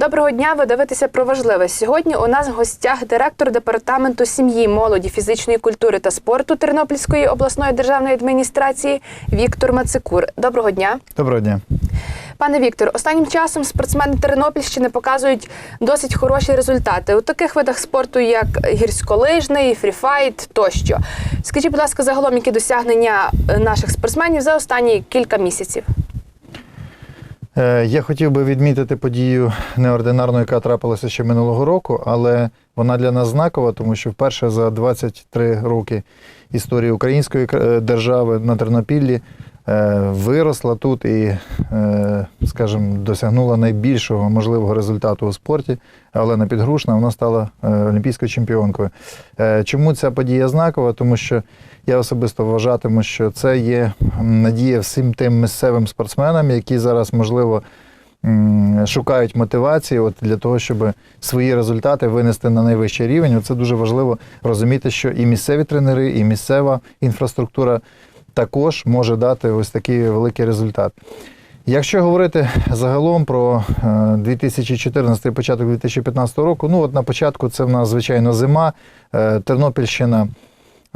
Доброго дня. Ви дивитеся про важливе. Сьогодні у нас в гостях директор департаменту сім'ї, молоді, фізичної культури та спорту Тернопільської обласної державної адміністрації Віктор Мацикур. Доброго дня. Доброго дня. Пане Віктор, останнім часом спортсмени Тернопільщини показують досить хороші результати у таких видах спорту, як гірськолижний, фріфайт тощо. Скажіть, будь ласка, загалом які досягнення наших спортсменів за останні кілька місяців? Е, Я хотів би відмітити подію неординарну, яка трапилася ще минулого року, але вона для нас знакова, тому що вперше за 23 роки історії української держави на Тернопіллі е, виросла тут і, е, скажімо, досягнула найбільшого можливого результату у спорті. Олена Підгрушна вона стала е, олімпійською чемпіонкою. Е, Чому ця подія знакова? Тому що я особисто вважатиму, що це є надія всім тим місцевим спортсменам, які зараз, можливо, шукають мотивації от для того, щоб свої результати винести на найвищий рівень. Це дуже важливо розуміти, що і місцеві тренери, і місцева інфраструктура також може дати ось такий великий результат. Якщо говорити загалом про е, 2014 початок 2015 року, ну от на початку це в нас звичайно зима, е, Тернопільщина.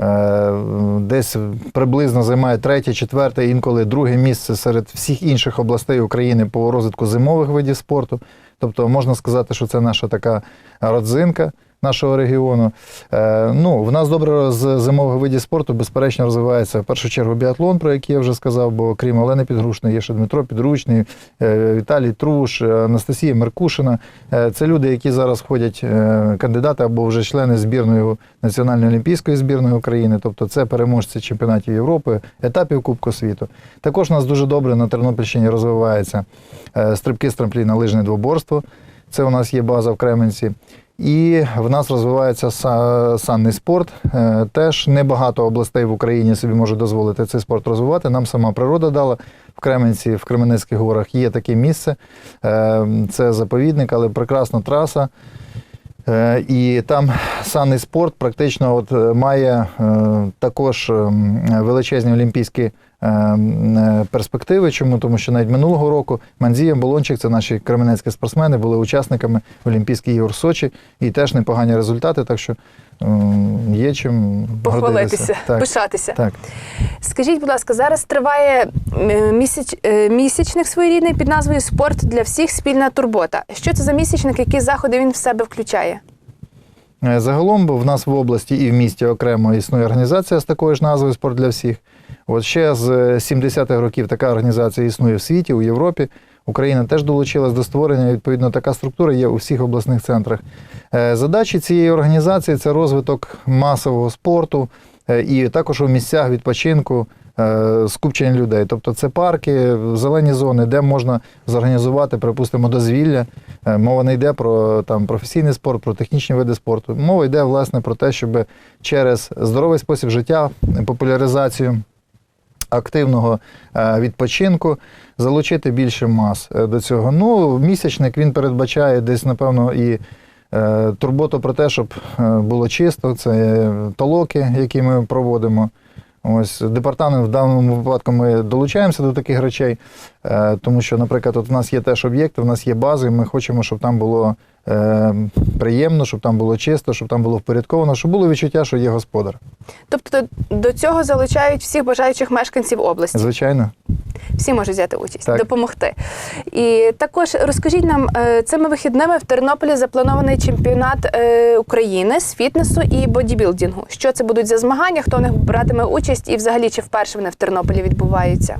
е, Десь приблизно займає третє, четверте, інколи друге місце серед всіх інших областей України по розвитку зимових видів спорту. Тобто можна сказати, що це наша така родзинка нашого регіону. Е, ну, в нас добре з зимових видів спорту, безперечно, розвивається в першу чергу біатлон, про який я вже сказав, бо крім Олени Підгрушної, є ще Дмитро Підручний, е, Віталій Труш, е, Анастасія Меркушина. Це люди, які зараз входять кандидати або вже члени збірної Національної олімпійської збірної України, тобто це переможці чемпіонатів Європи, етапів Кубку світу. Також у нас дуже добре на Тернопільщині розвивається стрибки з трампліна, лижне двоборство. Це у нас є база в Кременці. І в нас розвивається са- санний спорт. Е, Теж небагато областей в Україні собі може дозволити цей спорт розвивати. Нам сама природа дала в Кременці, в Кременецьких горах є таке місце. Е, Це заповідник, але прекрасна траса. Е, І там санний спорт практично от має також ем, величезні олімпійські перспективи. Чому? Тому що навіть минулого року Манзія, Болончик, це наші кременецькі спортсмени, були учасниками Олімпійських ігор в Сочі і теж непогані результати. Так що ем, є чим Похвалитися. Так, пишатися. так. Скажіть, будь ласка, зараз триває е, місяч, е, місячник своєрідний під назвою Спорт для всіх спільна турбота. Що це за місячник, які заходи він в себе включає? Е, Загалом в нас в області і в місті окремо існує організація з такою ж назвою Спорт для всіх. От ще з е, 70-х років така організація існує в світі, у Європі. Україна теж долучилась до створення. Відповідно, така структура є у всіх обласних центрах. Е, Задачі цієї організації це розвиток масового спорту е, і також у місцях відпочинку. Е, Скупчення людей, тобто це парки, зелені зони, де можна зорганізувати, припустимо, дозвілля. Е, Мова не йде про там професійний спорт, про технічні види спорту. Мова йде власне про те, щоб через здоровий спосіб життя, популяризацію активного е, відпочинку залучити більше мас до цього. Ну, місячник він передбачає десь, напевно, і турботу про те, щоб було чисто. Це толоки, які ми проводимо. Ось департамент в даному випадку ми долучаємося до таких речей, е, тому що, наприклад, от в нас є теж об'єкти, в нас є бази, і ми хочемо, щоб там було е, приємно, щоб там було чисто, щоб там було впорядковано, щоб було відчуття, що є господар. Тобто до цього залучають всіх бажаючих мешканців області. Звичайно. Всі можуть взяти участь, Так. допомогти. І також розкажіть нам, е, цими вихідними в Тернополі запланований чемпіонат е, України з фітнесу і бодібілдингу. Що це будуть за змагання? Хто в них братиме участь, і взагалі чи вперше вони в Тернополі відбуваються?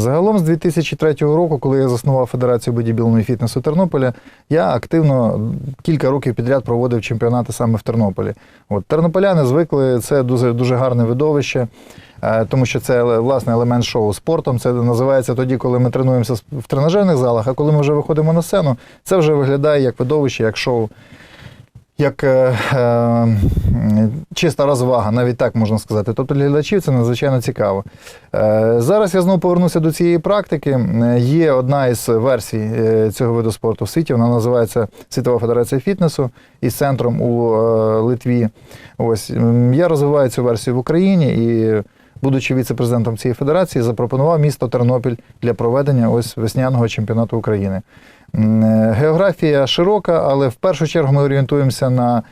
Загалом з 2003 року, коли я заснував Федерацію бодібілного і фітнесу Тернополя, я активно кілька років підряд проводив чемпіонати саме в Тернополі. От тернополяни звикли, це дуже дуже гарне видовище, тому що це власне елемент шоу спортом. Це називається тоді, коли ми тренуємося в тренажерних залах. А коли ми вже виходимо на сцену, це вже виглядає як видовище, як шоу. Як е, е, чиста розвага, навіть так можна сказати. Тобто для глядачів це надзвичайно цікаво. Е, зараз я знову повернуся до цієї практики. Е, Є одна із версій е, цього виду спорту в світі. Вона називається Світова Федерація фітнесу із центром у е, Литві. Ось я розвиваю цю версію в Україні і будучи віце-президентом цієї федерації, запропонував місто Тернопіль для проведення ось весняного чемпіонату України. Е, Географія широка, але в першу чергу ми орієнтуємося на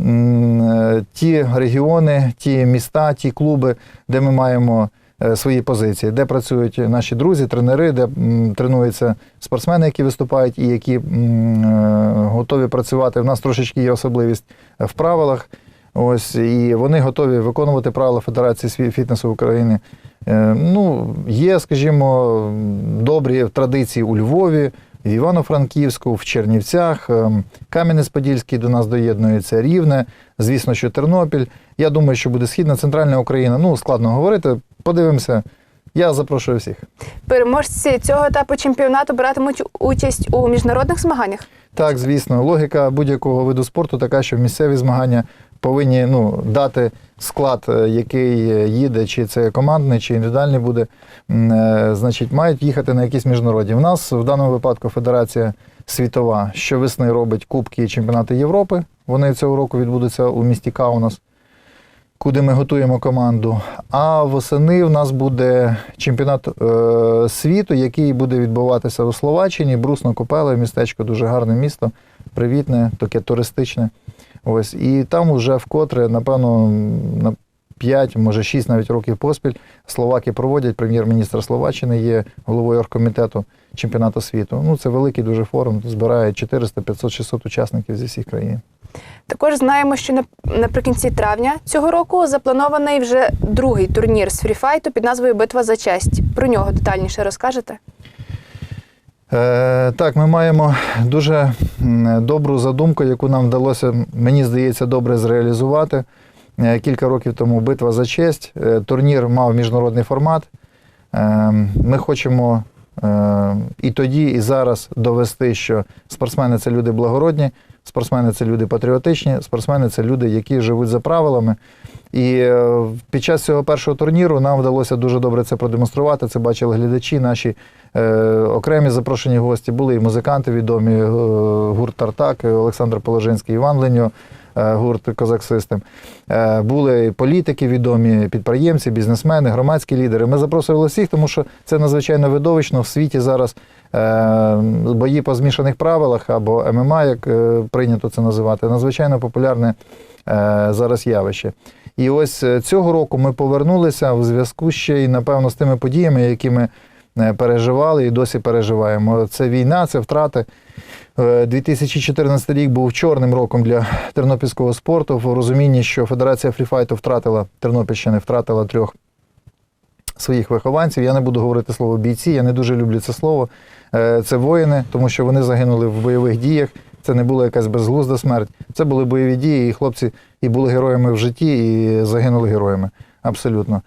е, ті регіони, ті міста, ті клуби, де ми маємо е, свої позиції, де працюють наші друзі, тренери, де тренуються спортсмени, які виступають і які готові працювати. У нас трошечки є особливість в правилах. Ось і вони готові виконувати правила Федерації фітнесу України. Е, Ну, є, скажімо, добрі традиції у Львові, в Івано-Франківську, в Чернівцях, ем, Кам'янець-Подільський до нас доєднується, Рівне, звісно, що Тернопіль. Я думаю, що буде східна центральна Україна. Ну, складно говорити. Подивимося. Я запрошую всіх. Переможці цього етапу чемпіонату братимуть участь у міжнародних змаганнях. Так, звісно, логіка будь-якого виду спорту така, що місцеві змагання повинні ну, дати склад, е, який е, їде, чи це командний, чи індивідуальний буде, е, значить, мають їхати на якісь міжнародні. У нас в даному випадку Федерація світова щовесни робить Кубки і чемпіонати Європи. Вони цього року відбудуться у місті Каунас, куди ми готуємо команду. А восени в нас буде чемпіонат е, світу, який буде відбуватися у Словаччині. Брусно Копеле, містечко дуже гарне місто, привітне, таке туристичне. Ось і там вже вкотре, напевно, на 5, може 6 навіть років поспіль словаки проводять. Прем'єр-міністр Словаччини є головою оргкомітету чемпіонату світу. Ну це великий дуже форум, збирає 400, 500, 600 учасників зі всіх країн. Також знаємо, що наприкінці травня цього року запланований вже другий турнір з фріфайту під назвою Битва за честь. Про нього детальніше розкажете. Е, так, ми маємо дуже добру задумку, яку нам вдалося, мені здається, добре зреалізувати. Е, Кілька років тому битва за честь. Е, Турнір мав міжнародний формат. Е, Ми хочемо і тоді, і зараз довести, що спортсмени це люди благородні, спортсмени це люди патріотичні, спортсмени це люди, які живуть за правилами. І е, під час цього першого турніру нам вдалося дуже добре це продемонструвати. Це бачили глядачі, наші е, окремі запрошені гості. Були і музиканти відомі, е, гурт Тартак, Олександр Положинський, Іван Леньо, гурт Козак Систем. Е, були політики відомі, підприємці, бізнесмени, громадські лідери. Ми запросили всіх, тому що це надзвичайно видовищно. В світі зараз е, бої по змішаних правилах або ММА, як е, прийнято це називати, надзвичайно популярне е, зараз явище. І ось е, цього року ми повернулися в зв'язку ще й, напевно, з тими подіями, які ми е, переживали і досі переживаємо. Це війна, це втрати. Е, 2014 рік був чорним роком для тернопільського спорту в розумінні, що Федерація фріфайту втратила Тернопільщини, втратила трьох своїх вихованців. Я не буду говорити слово бійці, я не дуже люблю це слово. Е, Це воїни, тому що вони загинули в бойових діях. Це не була якась безглузда смерть. Це були бойові дії, і хлопці і були героями в житті, і загинули героями. Абсолютно.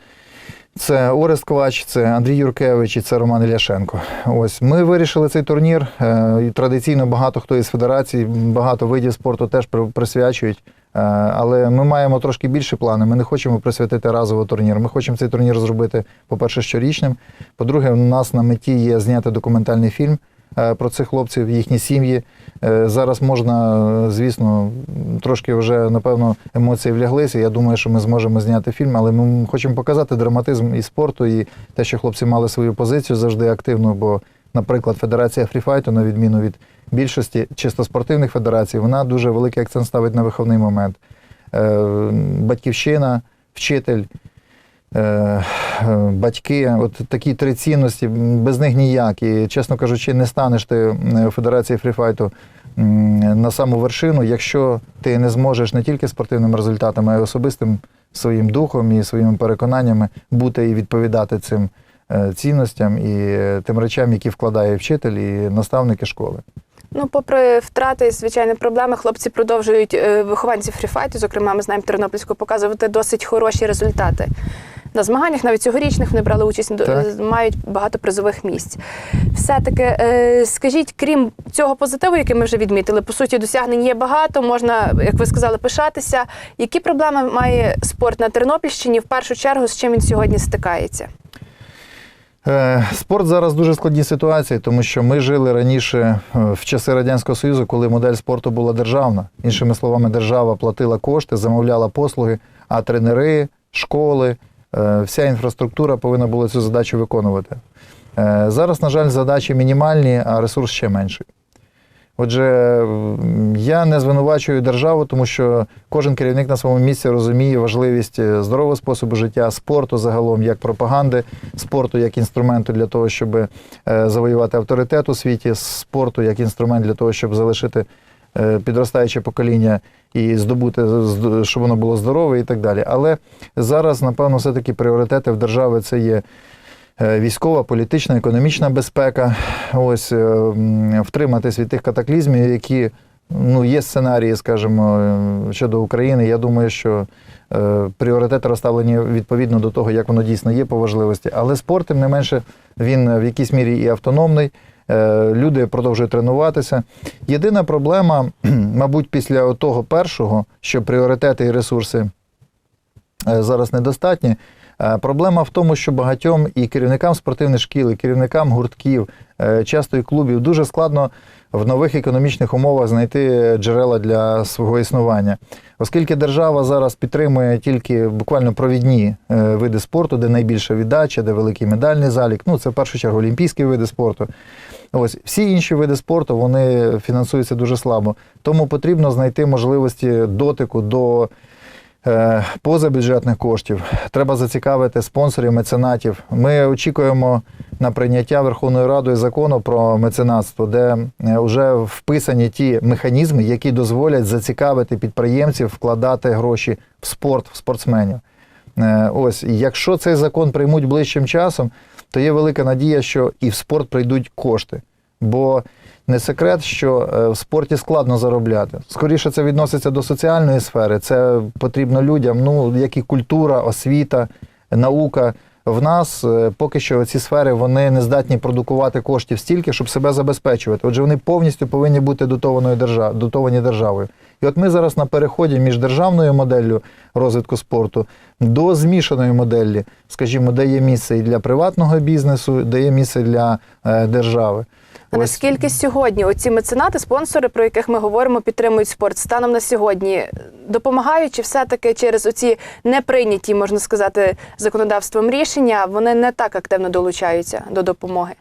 Це Орест Квач, це Андрій Юркевич і це Роман Іляшенко. Ось ми вирішили цей турнір. е, традиційно багато хто із федерацій, багато видів спорту теж присвячують. Е, Але ми маємо трошки більше плани. Ми не хочемо присвятити разово турнір. Ми хочемо цей турнір зробити, по-перше, щорічним. По-друге, у нас на меті є зняти документальний фільм про цих хлопців, їхні сім'ї. Е, Зараз можна, е, звісно, трошки вже напевно емоції вляглися. Я думаю, що ми зможемо зняти фільм, але ми хочемо показати драматизм і спорту, і те, що хлопці мали свою позицію завжди активну. Бо, наприклад, Федерація фріфайту, на відміну від більшості чисто спортивних федерацій, вона дуже великий акцент ставить на виховний момент. Е, Батьківщина, вчитель. Е, е, Батьки, от такі три цінності, без них ніяк. І, чесно кажучи, не станеш ти у Федерації фріфайту на саму вершину, якщо ти не зможеш не тільки спортивним результатами, а й особистим своїм духом і своїми переконаннями бути і відповідати цим е, цінностям і тим речам, які вкладає вчитель і наставники школи. Ну, попри втрати і звичайні проблеми, хлопці продовжують вихованці фріфайту, зокрема, ми знаємо Тернопільську, показувати досить хороші результати. На змаганнях, навіть цьогорічних, вони брали участь, Так. мають багато призових місць. Все-таки, е, скажіть, крім цього позитиву, який ми вже відмітили, по суті, досягнень є багато, можна, як ви сказали, пишатися. Які проблеми має спорт на Тернопільщині, в першу чергу, з чим він сьогодні стикається? Е, Спорт зараз дуже складній ситуації, тому що ми жили раніше е, в часи Радянського Союзу, коли модель спорту була державна. Іншими словами, держава платила кошти, замовляла послуги, а тренери, школи, вся інфраструктура повинна була цю задачу виконувати. Е, Зараз, на жаль, задачі мінімальні, а ресурс ще менший. Отже, я не звинувачую державу, тому що кожен керівник на своєму місці розуміє важливість е, здорового способу життя, спорту загалом, як пропаганди, спорту як інструменту для того, щоб е, завоювати авторитет у світі, спорту як інструмент для того, щоб залишити е, підростаюче покоління і здобути, щоб воно було здорове і так далі. Але зараз, напевно, все-таки пріоритети в держави це є е, військова, політична, економічна безпека. Ось е, втриматись від тих катаклізмів, які ну, є сценарії, скажімо, е, щодо України. Я думаю, що е, пріоритети розставлені відповідно до того, як воно дійсно є по важливості. Але спорт, тим не менше, він в якійсь мірі і автономний. Е, Люди продовжують тренуватися. Єдина проблема, мабуть, після того першого, що пріоритети і ресурси е, зараз недостатні. Е, Проблема в тому, що багатьом і керівникам спортивних шкіл, і керівникам гуртків, часто і клубів дуже складно в нових економічних умовах знайти джерела для свого існування. Оскільки держава зараз підтримує тільки буквально провідні е, види спорту, де найбільша віддача, де великий медальний залік, ну це в першу чергу олімпійські види спорту. Ось всі інші види спорту вони фінансуються дуже слабо. Тому потрібно знайти можливості дотику до позабюджетних коштів. Треба зацікавити спонсорів, меценатів. Ми очікуємо на прийняття Верховною Радою закону про меценатство, де вже вписані ті механізми, які дозволять зацікавити підприємців вкладати гроші в спорт, в спортсменів. Е, Ось, якщо цей закон приймуть ближчим часом, то є велика надія, що і в спорт прийдуть кошти. Бо не секрет, що е, в спорті складно заробляти. Скоріше це відноситься до соціальної сфери. Це потрібно людям, ну як і культура, освіта, наука. В нас е, поки що ці сфери вони не здатні продукувати коштів стільки, щоб себе забезпечувати. Отже, вони повністю повинні бути дотованою держав, дотовані державою. І от ми зараз на переході між державною моделлю розвитку спорту до змішаної моделі, скажімо, де є місце і для приватного бізнесу, де є місце для е, держави. А Ось. наскільки сьогодні оці меценати, спонсори, про яких ми говоримо, підтримують спорт станом на сьогодні, допомагають чи все-таки через оці неприйняті, можна сказати, законодавством рішення, вони не так активно долучаються до допомоги?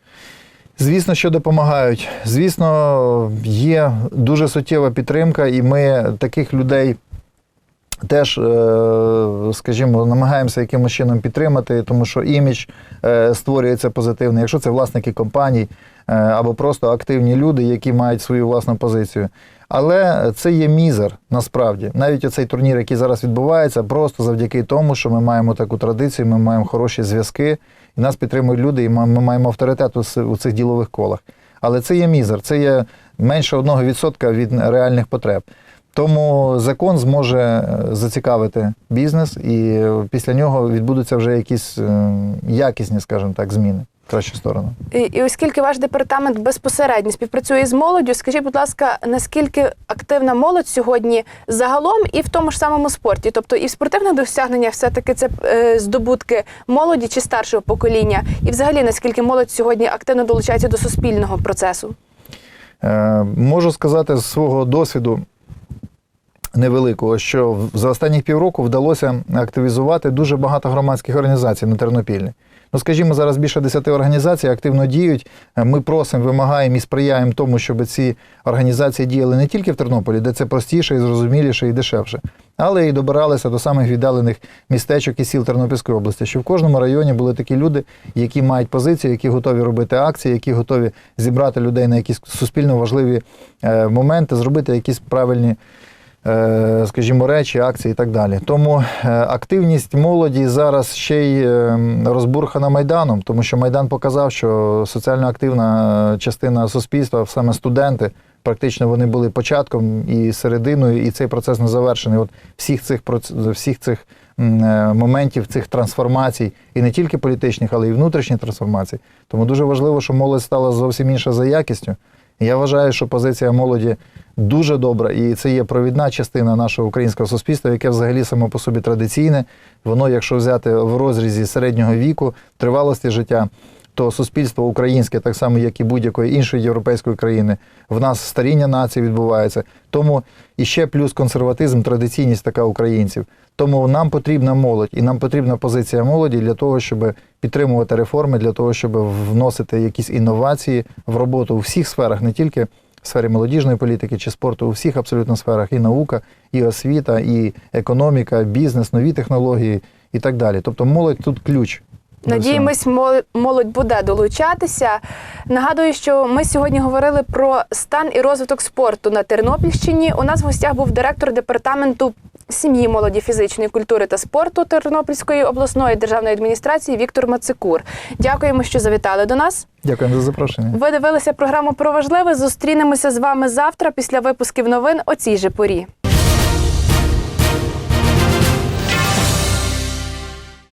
Звісно, що допомагають. Звісно, є дуже суттєва підтримка, і ми таких людей теж, е, скажімо, намагаємося якимось чином підтримати, тому що імідж е, створюється позитивний. Якщо це власники компаній е, або просто активні люди, які мають свою власну позицію. Але це є мізер насправді. Навіть оцей турнір, який зараз відбувається, просто завдяки тому, що ми маємо таку традицію, ми маємо хороші зв'язки, і нас підтримують люди, і ми маємо авторитет у цих ділових колах. Але це є мізер, це є менше 1% від реальних потреб. Тому закон зможе е, зацікавити бізнес, і е, після нього відбудуться вже якісь е, якісні, скажімо так, зміни в кращу сторону. І, і оскільки ваш департамент безпосередньо співпрацює з молоддю, скажіть, будь ласка, наскільки активна молодь сьогодні загалом і в тому ж самому спорті? Тобто і в спортивних досягненнях все-таки це е, здобутки молоді чи старшого покоління? І взагалі наскільки молодь сьогодні активно долучається до суспільного процесу? Е, Можу сказати з свого досвіду невеликого, що за останні півроку вдалося активізувати дуже багато громадських організацій на Тернопільні. Ну, скажімо, зараз більше 10 організацій активно діють. Е, Ми просимо, вимагаємо і сприяємо тому, щоб ці організації діяли не тільки в Тернополі, де це простіше і зрозуміліше і дешевше, але і добиралися до самих віддалених містечок і сіл Тернопільської області, щоб в кожному районі були такі люди, які мають позиції, які готові робити акції, які готові зібрати людей на якісь суспільно важливі е, моменти, зробити якісь правильні. Е, Скажімо, речі, акції і так далі. Тому е, активність молоді зараз ще й е, розбурхана Майданом, тому що Майдан показав, що соціально активна частина суспільства, саме студенти, практично вони були початком і серединою, і цей процес не завершений. От всіх цих всіх цих моментів, цих трансформацій, і не тільки політичних, але й внутрішніх трансформацій. Тому дуже важливо, що молодь стала зовсім інша за якістю. Я вважаю, що позиція молоді дуже добра, і це є провідна частина нашого українського суспільства, яке взагалі само по собі традиційне. Воно, якщо взяти в розрізі середнього віку, тривалості життя, то суспільство українське, так само як і будь-якої іншої європейської країни, в нас старіння нації відбувається. Тому і ще плюс консерватизм, традиційність така українців. Тому нам потрібна молодь, і нам потрібна позиція молоді для того, щоб підтримувати реформи, для того, щоб вносити якісь інновації в роботу у всіх сферах, не тільки в сфері молодіжної політики чи спорту, у всіх абсолютно сферах, і наука, і освіта, і економіка, бізнес, нові технології і так далі. Тобто молодь тут ключ. До Надіємось, молодь буде долучатися. Нагадую, що ми сьогодні говорили про стан і розвиток спорту на Тернопільщині. У нас в гостях був директор департаменту сім'ї, молоді, фізичної культури та спорту Тернопільської обласної державної адміністрації Віктор Мацикур. Дякуємо, що завітали до нас. Дякую за запрошення. Ви дивилися програму про важливе. Зустрінемося з вами завтра після випусків новин о цій же порі.